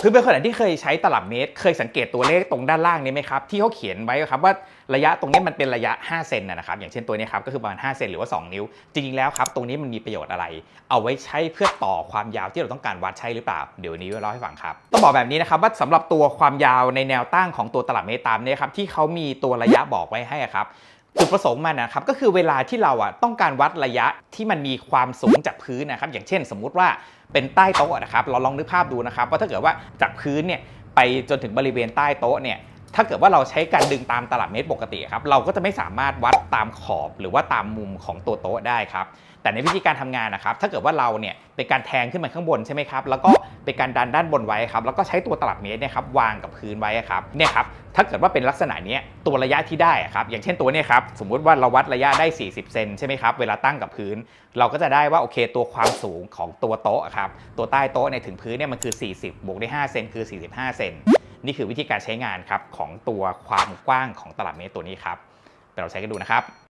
เพื่อนคนไหนที่เคยใช้ตลับเมตร เคยสังเกตตัวเลขตรงด้านล่างนี้ไหมครับที่เขาเขียนไว้ครับว่าระยะตรงนี้มันเป็นระยะ 5 เซนนะครับอย่างเช่นตัวนี้ครับก็คือประมาณ 5 เซนหรือว่า 2 นิ้ว จริงๆแล้วครับตรงนี้มันมีประโยชน์อะไร เอาไว้ใช้เพื่อต่อความยาวที่เราต้องการวัดใช่หรือเปล่า เดี๋ยวนี้เล่าให้ฟังครับต้องบอกแบบนี้นะครับว่าสำหรับตัวความยาวในแนวตั้งของตัวตลับเมตรตามเนี้ครับที่เขามีตัวระยะบอกไว้ให้ครับ จุดประสงค์มันนะครับก็คือเวลาที่เราอะต้องการวัดระยะที่มันมีความสูงจากพื้นนะครับอย่างเช่น สมมุติว่าเป็นใต้โต๊ะนะครับเราลองนึกภาพดูนะครับว่าถ้าเกิดว่าจากพื้นเนี่ยไปจนถึงบริเวณใต้โต๊ะเนี่ย ถ้าเกิดว่าเราใช้การดึงตามตลับเมตรปกติครับ เราก็จะไม่สามารถวัดตามขอบหรือว่าตามมุมของตัวโต๊ะได้ครับ แต่ในวิธีการทำงานนะครับ ถ้าเกิดว่าเราเนี่ยเป็นการแทงขึ้นมาข้างบนใช่ไหมครับ แล้วก็เป็นการดันด้านบนไว้ครับ แล้วก็ใช้ตัวตลับเมตรเนี่ยครับวางกับพื้นไว้ครับ เนี่ยครับ ถ้าเกิดว่าเป็นลักษณะนี้ตัวระยะที่ได้ครับ อย่างเช่นตัวเนี่ยครับ สมมุติว่าเราวัดระยะได้ 40 เซนใช่ไหมครับ เวลาตั้งกับพื้น เราก็จะได้ว่าโอเคตัวความสูงของตัวโต๊ะอะครับ ตัวใต้โต๊ะเนี่ยถึงพื้นเนี่ยมันคือ 40บวกได้5เซนคือ 45 เซน นี่คือวิธีการใช้งานครับของตัวความกว้างของตลับเมตรตัวนี้ครับเดี๋ยวเราใช้กันดูนะครับ